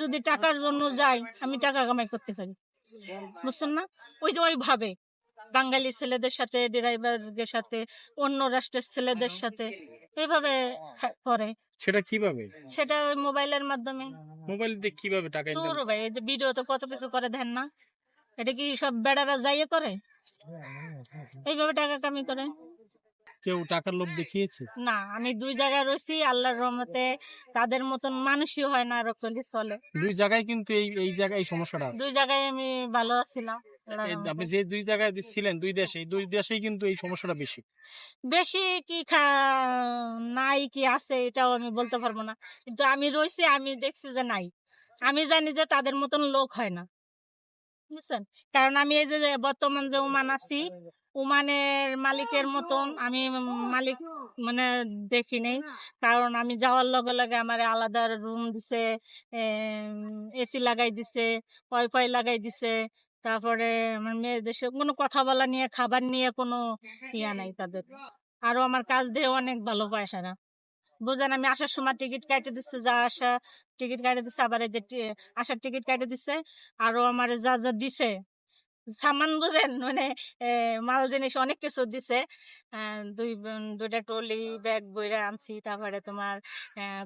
যদি টাকার জন্য যাই আমি টাকা কামাই করতে পারি। বুঝছেন না? ওই যে ওইভাবে। বাঙালি ছেলেদের সাথে ড্রাইভারদের সাথে অন্য রাষ্ট্রের ছেলেদের সাথে এইভাবে করে। সেটা কীভাবে? সেটা ওই মোবাইলের মাধ্যমে। মোবাইল দিয়ে কীভাবে টাকা তোর ভাই এই যে ভিডিও তো কত কিছু করে দেন না। এটা কি সব বেড়ারা যাইয়ে করে? এইভাবে টাকা কামি করে। কেউ টাকার লোভ দেখিয়েছে? না আমি দুই জায়গায় রয়েছি আল্লাহর রহমতে তাদের মতন মানুষই হয় না রকলি চলে। দুই জায়গায় কিন্তু এই এই জায়গায় এই সমস্যাটা আছে। দুই জায়গায় আমি ভালো আছিলাম আল্লাহর এই রহমতে। আপনি যে দুই জায়গায় ছিলেন দুই দেশে এই দুই দেশেই কিন্তু এই সমস্যাটা বেশি। বেশি কি খা নাই কি আছে এটাও আমি বলতে পারব না। কিন্তু আমি রয়েছি আমি দেখছি যে নাই। আমি জানি যে তাদের মতন লোক হয় না। বুঝছেন? কারণ আমি এই যে বর্তমান যে উমান আছি, উমানের মালিকের মতন আমি মালিক মানে দেখি নেই। কারণ আমি যাওয়ার লগে লগে আমার আলাদা রুম দিছে এসি লাগাই দিছে ওয়াইফাই লাগাই দিছে, তারপরে আমার মেয়েদের সাথে কোনো কথা বলা নিয়ে, খাবার নিয়ে কোনো ইয়া নাই তাদের। আরও আমার কাজ দিয়ে অনেক ভালো পয়সা না বুঝেন আমি আসার সময় টিকিট কাটে দিচ্ছে যা আসা টিকিট কাটে দিচ্ছে আবার এই যে আসার টিকিট কাটে দিচ্ছে আরও আমার যা যা দিছে সামান বুঝেন মানে মাল জিনিস অনেক কিছু দিছে দুই দুইটা টলি ব্যাগ বইরা আনছি তারপরে তোমার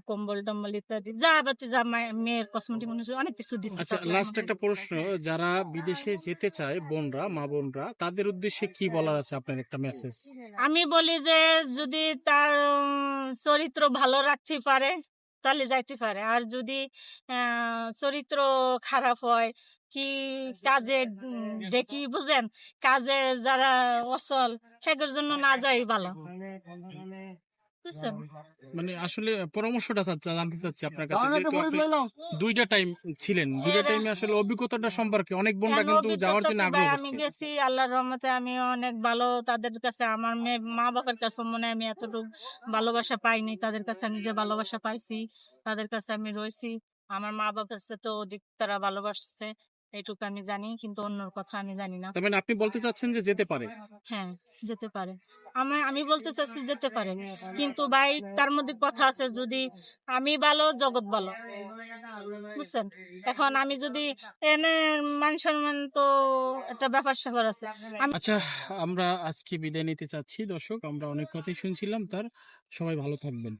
কম্বল টম্বল ইত্যাদি যা বাতি যা মায়ের- কসমেটিক অনেক কিছু দিচ্ছে আচ্ছা লাস্ট একটা প্রশ্ন যারা বিদেশে যেতে চায় বোনরা মা বোনরা তাদের উদ্দেশ্যে কি বলার আছে আপনার একটা মেসেজ আমি বলি যে যদি তার চরিত্র ভালো রাখতে পারে, তাহলে যাইতে পারে। আর যদি চরিত্র খারাপ হয়, কি কাজে দেখি বুঝেন? কাজে যারা অসল সেগুলোর জন্য না যাই ভালো। বুঝছেন? মানে আসলে পরামর্শটা জানতে চাচ্ছি আপনার কাছে দুইটা টাইম ছিলেন দুইটা টাইমে আসলে অভিজ্ঞতাটা সম্পর্কে অনেক বোনরা কিন্তু যাওয়ার জন্য আগ্রহ আমি গেছি আল্লাহর রহমতে আমি অনেক ভালো তাদের কাছে আমার মেয়ে মা বাবার কাছে মনে আমি এতটুকু ভালোবাসা পাইনি তাদের কাছে আমি যে ভালোবাসা পাইছি তাদের কাছে আমি রয়েছি আমার মা বাবার কাছে তো অধিক তারা ভালোবাসছে। এইটুকু আমি জানি কিন্তু অন্যর কথা আমি জানি না। তার মানে আপনি বলতে চাচ্ছেন যে যেতে পারে? হ্যাঁ যেতে পারে। আমি আমি বলতে চাচ্ছি যেতে পারে। কিন্তু ভাই তার মধ্যে কথা আছে যদি আমি ভালো জগৎ ভালো। বুঝছেন? এখন আমি যদি এনে মান সম্মান তো একটা ব্যাপার স্যাপার আছে। আচ্ছা আমরা আজকে বিদায় নিতে চাচ্ছি দর্শক। আমরা অনেক কথাই শুনছিলাম তার। সবাই ভালো থাকবেন।